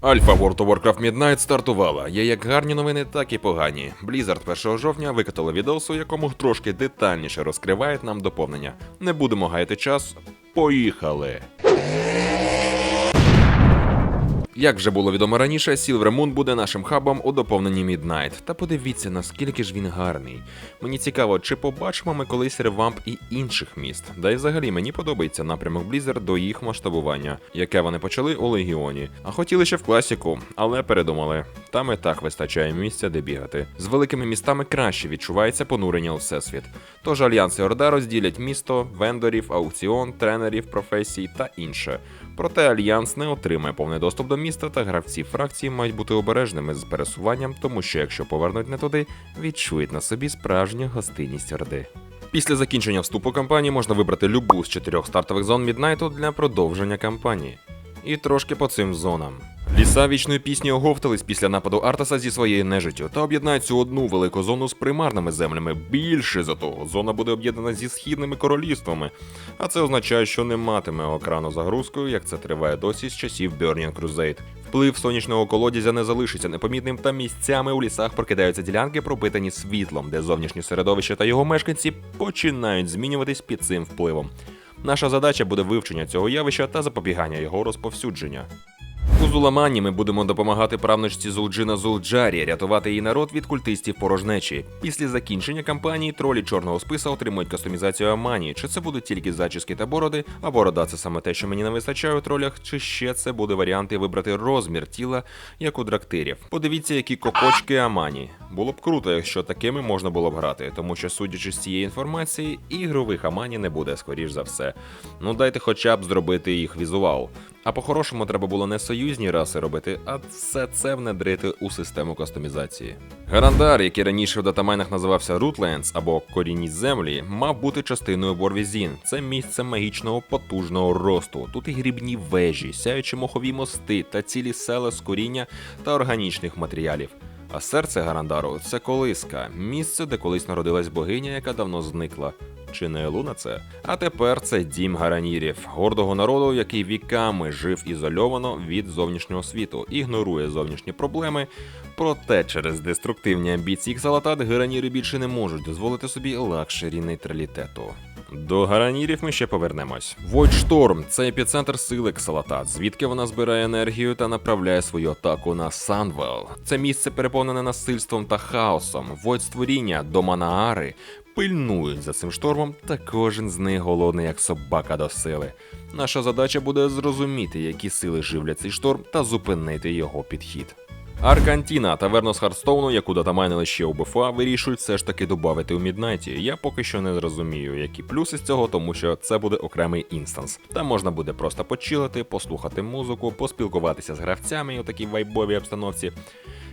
Альфа World of Warcraft Midnight стартувала. Є як гарні новини, так і погані. Blizzard 1 жовтня викатала відос, у якому трошки детальніше розкривають нам доповнення. Не будемо гаяти час. Поїхали! Як вже було відомо раніше, Silver Moon буде нашим хабом у доповненні Midnight. Та подивіться, наскільки ж він гарний. Мені цікаво, чи побачимо ми колись ревамп і інших міст. Да й взагалі мені подобається напрямок Blizzard до їх масштабування, яке вони почали у Легіоні. А хотіли ще в класіку, але передумали. Там і так вистачає місця, де бігати. З великими містами краще відчувається понурення у всесвіт. Тож Альянс і Орда розділять місто, вендорів, аукціон, тренерів, професій та інше. Проте альянс не отримає повний доступ до міста, та гравці фракції мають бути обережними з пересуванням, тому що якщо повернуть не туди, відчують на собі справжню гостинність Орди. Після закінчення вступу кампанії можна вибрати любу з чотирьох стартових зон Міднайту для продовження кампанії. І трошки по цим зонам. Ліса вічної пісні оговтались після нападу Артаса зі своєю нежиттю та об'єднають цю одну велику зону з примарними землями. Більше за того, зона буде об'єднана зі східними королівствами. А це означає, що не матиме окрану загрузкою, як це триває досі з часів Burning Crusade. Вплив сонячного колодязя не залишиться непомітним, та місцями у лісах прокидаються ділянки, пропитані світлом, де зовнішнє середовище та його мешканці починають змінюватись під цим впливом. Наша задача буде вивчення цього явища та запобігання його розповсюдження. У Зуламані ми будемо допомагати правнучці Зулджина Зулджарі рятувати її народ від культистів порожнечі. Після закінчення кампанії тролі чорного списа отримують кастомізацію Амані. Чи це будуть тільки зачіски та бороди, а борода це саме те, що мені не вистачає у тролях, чи ще це буде варіанти вибрати розмір тіла, як у драктирів. Подивіться, які кокочки Амані. Було б круто, якщо такими можна було б грати, тому що, судячи з цієї інформації, ігрових Амані не буде, скоріш за все. Ну дайте хоча б зробити їх візуал. А по-хорошому треба було не союзні раси робити, а все це внедрити у систему кастомізації. Гарандар, який раніше в датамайнах називався Rootllands або Корінні землі, мав бути частиною Борвізін. Це місце магічного потужного росту. Тут і грібні вежі, сяючі мохові мости та цілі села з коріння та органічних матеріалів. А серце Гарандару це колиска, місце, де колись народилась богиня, яка давно зникла. Чи не Луна це? А тепер це дім гаранірів, гордого народу, який віками жив ізольовано від зовнішнього світу, ігнорує зовнішні проблеми. Проте через деструктивні амбіції Ксалатат гараніри більше не можуть дозволити собі лакшері нейтралітету. До гаранірів ми ще повернемось. Войдшторм це епіцентр сили Ксалатат, звідки вона збирає енергію та направляє свою атаку на Санвел. Це місце переповнене насильством та хаосом. Войдстворіння до Манаари пильнують за цим штормом, та кожен з них голодний як собака до сили. Наша задача буде зрозуміти, які сили живлять цей шторм, та зупинити його підхід. Аркантіна, таверну з Хардстоуну, яку датамайнили ще у БФА, вирішують все ж таки додати у Міднайті. Я поки що не зрозумію, які плюси з цього, тому що це буде окремий інстанс. Там можна буде просто почилити, послухати музику, поспілкуватися з гравцями у такій вайбовій обстановці.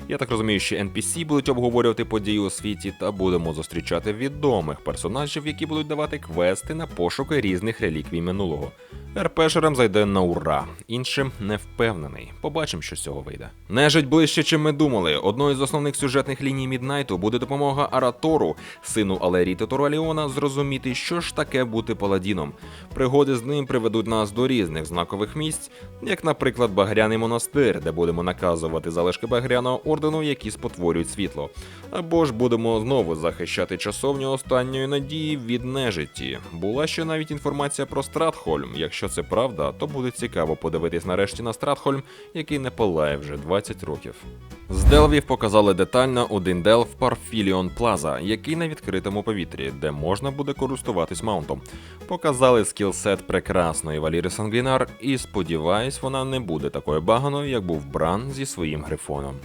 Я так розумію, що NPC будуть обговорювати події у світі, та будемо зустрічати відомих персонажів, які будуть давати квести на пошуки різних реліквій минулого. РПшерам зайде на ура, іншим не впевнений. Побачимо, що з цього вийде. Нежить ближче, чим ми думали. Одною з основних сюжетних ліній Міднайту буде допомога Аратору, сину Алерії Тораліона, зрозуміти, що ж таке бути паладіном. Пригоди з ним приведуть нас до різних знакових місць, як, наприклад, Багряний монастир, де будемо наказувати залишки Багряного ордену, які спотворюють світло. Або ж будемо знову захищати часовню останньої надії від нежиті. Була ще навіть інформація про Стратхольм. Якщо це правда, то буде цікаво подивитись нарешті на Стратхольм, який не палає вже 20 років. З Делвів показали детально один Делв Парфіліон Плаза, який на відкритому повітрі, де можна буде користуватись маунтом. Показали скілсет прекрасної Валіри Сангвінар, і сподіваюсь, вона не буде такою баганою, як був Бран зі своїм грифоном.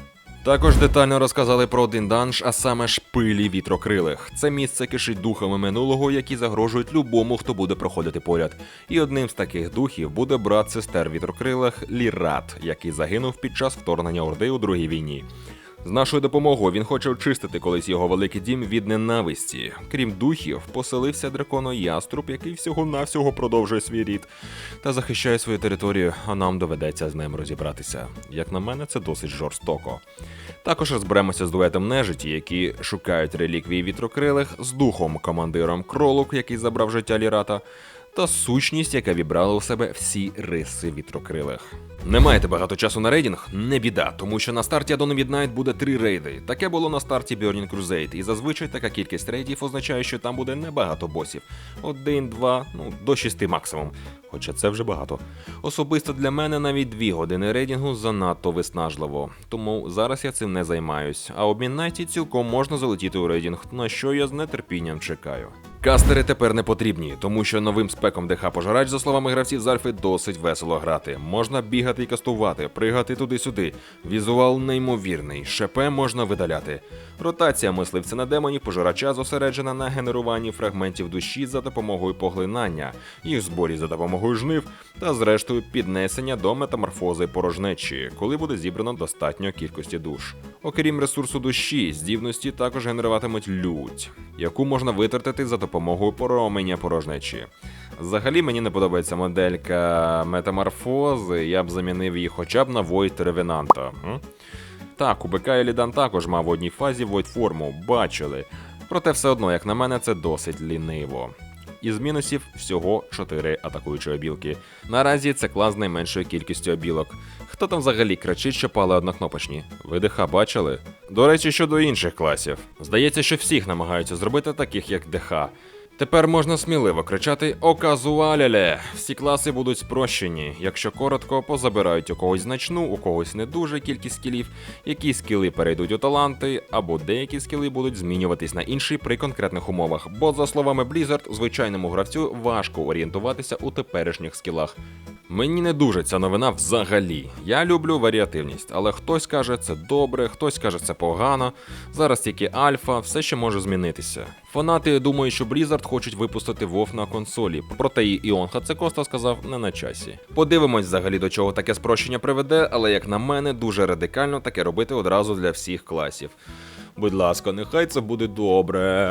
Також детально розказали про один данж, а саме шпилі вітрокрилих. Це місце кишить духами минулого, які загрожують любому, хто буде проходити поряд. І одним з таких духів буде брат сестер вітрокрилих Лірат, який загинув під час вторгнення Орди у Другій війні. З нашою допомогою він хоче очистити колись його великий дім від ненависті. Крім духів, поселився драконо яструб, який всього-навсього продовжує свій рід та захищає свою територію, а нам доведеться з ним розібратися. Як на мене, це досить жорстоко. Також розберемося з дуетом нежиті, які шукають реліквії вітрокрилих, з духом командиром кролук, який забрав життя Лірата, та сущність, яка вібрала у себе всі риси вітрокрилих. Не маєте багато часу на рейдинг? Не біда, тому що на старті Adon Midnight буде три рейди. Таке було на старті Burning Crusade, і зазвичай така кількість рейдів означає, що там буде небагато босів. Один, два, ну до шести максимум. Хоча це вже багато. Особисто для мене навіть дві години рейдингу занадто виснажливо, тому зараз я цим не займаюсь. А об Midnight цілком можна залетіти у рейдинг, на що я з нетерпінням чекаю. Кастери тепер не потрібні, тому що новим спеком ДХ Пожирач, за словами гравців з Альфи, досить весело грати. Можна бігати і кастувати, пригати туди-сюди. Візуал неймовірний, ШП можна видаляти. Ротація мисливця на демоні пожирача зосереджена на генеруванні фрагментів душі за допомогою поглинання, їх зборі за допомогою жнив та, зрештою, піднесення до метаморфози порожнечі, коли буде зібрано достатньо кількості душ. Окрім ресурсу душі, здібності також генеруватимуть лють, яку можна витратити за допомогою променя порожнечі. Взагалі мені не подобається моделька метаморфози, я б замінив її хоча б на Void Ревенанта. Так, у БК Елідан також мав в одній фазі Void форму, бачили. Проте все одно, як на мене, це досить ліниво. Із мінусів всього 4 атакуючі обілки. Наразі це клас з найменшою кількістю обілок. Хто там взагалі кричить, що пали однокнопочні? ДХ бачили? До речі, щодо інших класів. Здається, що всіх намагаються зробити таких, як ДХ. Тепер можна сміливо кричати Оказуаляле. Всі класи будуть спрощені. Якщо коротко, позабирають у когось значну, у когось не дуже кількість скілів, які скіли перейдуть у таланти, або деякі скіли будуть змінюватись на інші при конкретних умовах. Бо, за словами Blizzard, звичайному гравцю важко орієнтуватися у теперішніх скілах. Мені не дуже ця новина взагалі. Я люблю варіативність, але хтось каже це добре, хтось каже це погано. Зараз тільки альфа, все ще може змінитися. Фанати думають, що Blizzard хочуть випустити WoW на консолі, проте і Іон Хацекоста сказав не на часі. Подивимось взагалі до чого таке спрощення приведе, але як на мене, дуже радикально таке робити одразу для всіх класів. Будь ласка, нехай це буде добре.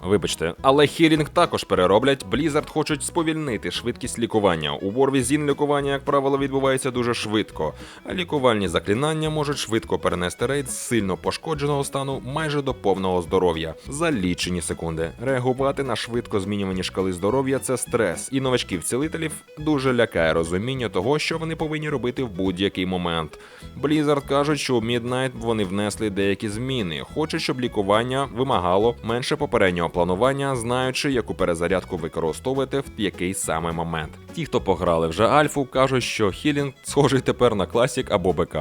Вибачте, але хілінг також перероблять. Blizzard хочуть сповільнити швидкість лікування. У Warwizin лікування, як правило, відбувається дуже швидко, а лікувальні заклинання можуть швидко перенести рейд з сильно пошкодженого стану майже до повного здоров'я за лічені секунди. Реагувати на швидко змінювані шкали здоров'я це стрес, і новачків-цілителів дуже лякає розуміння того, що вони повинні робити в будь-який момент. Blizzard кажуть, що у Midnight вони внесли деякі зміни. Хочуть, щоб лікування вимагало менше попереднього планування, знаючи, яку перезарядку використовувати в який саме момент. Ті, хто пограли вже альфу, кажуть, що хілінг схожий тепер на класік або БК.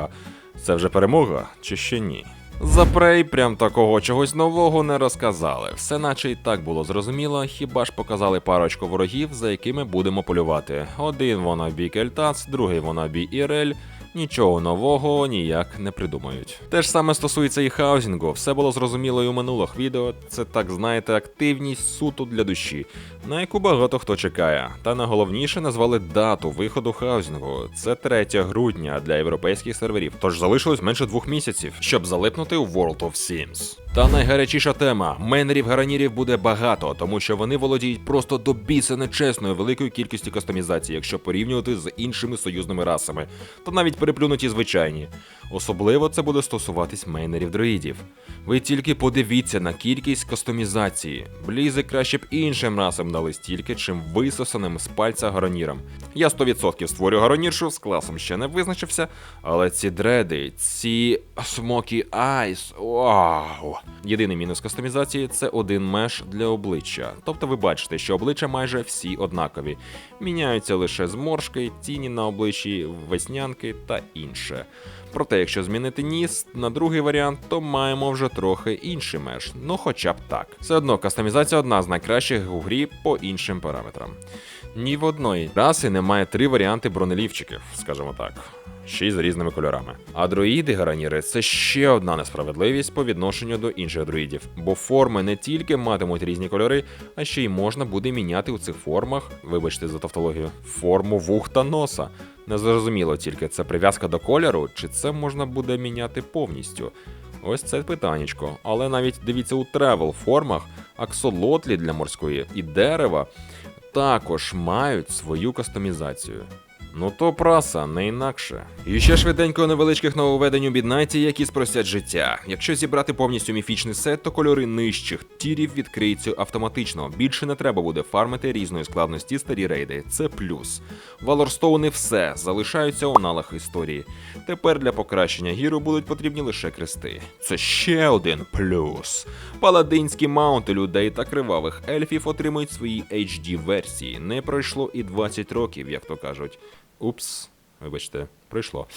Це вже перемога чи ще ні? За Прей прям такого чогось нового не розказали. Все наче і так було зрозуміло, хіба ж показали парочку ворогів, за якими будемо полювати. Один вонабі Кельтац, другий вонабі Ірель. Нічого нового ніяк не придумають. Те ж саме стосується і хаузінгу. Все було зрозуміло і у минулих відео. Це так знаєте, активність суто для душі, на яку багато хто чекає. Та найголовніше назвали дату виходу хаузінгу. Це 3 грудня для європейських серверів. Тож залишилось менше двох місяців, щоб залипнути у World of Sims. Та найгарячіша тема менерів гаранірів буде багато, тому що вони володіють просто до біса нечесною великою кількістю кастомізацій, якщо порівнювати з іншими союзними расами, та навіть переплюнуті звичайні. Особливо це буде стосуватись мейнерів дроїдів. Ви тільки подивіться на кількість кастомізації. Блізи краще б іншим расам дали стільки, чим висосаним з пальця гаронірам. Я 100% створю гароніршу, з класом ще не визначився, але ці дреди, ці смокі айс, вау! Єдиний мінус кастомізації це один меш для обличчя. Тобто ви бачите, що обличчя майже всі однакові. Міняються лише зморшки, тіні на обличчі, веснянки та інше. Проте, якщо змінити ніс на другий варіант, то маємо вже трохи інший меж, ну хоча б так. Все одно кастомізація одна з найкращих у грі по іншим параметрам. Ні в одної раси немає три варіанти бронелівчиків, скажімо так. Ще й з різними кольорами. А друїди гараніри це ще одна несправедливість по відношенню до інших друїдів, бо форми не тільки матимуть різні кольори, а ще й можна буде міняти у цих формах, вибачте за тавтологію, форму вух та носа. Незрозуміло тільки це прив'язка до кольору, чи це можна буде міняти повністю. Ось це питаннячко. Але навіть дивіться у тревел формах, аксолотлі для морської і дерева також мають свою кастомізацію. Ну то праса, не інакше. І ще швиденько невеличких нововведень у Біднайті, які спростять життя. Якщо зібрати повністю міфічний сет, то кольори нижчих тірів відкриються автоматично. Більше не треба буде фармити різної складності старі рейди. Це плюс. Валорстоуни все залишаються у аналах історії. Тепер для покращення гіру будуть потрібні лише крести. Це ще один плюс. Паладинські маунти людей та кривавих ельфів отримують свої HD версії. Не пройшло і 20 років, як то кажуть. Упс, вибачте, пройшло.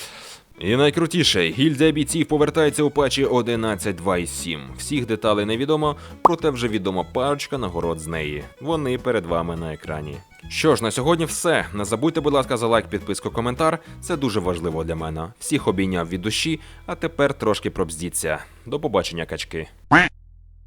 І найкрутіше, гільдія бійців повертається у патчі 11.2.7. Всіх деталей невідомо, проте вже відома парочка нагород з неї. Вони перед вами на екрані. Що ж, на сьогодні все. Не забудьте, будь ласка, за лайк, підписку, коментар. Це дуже важливо для мене. Всіх обійняв від душі, а тепер трошки пробздіться. До побачення, качки.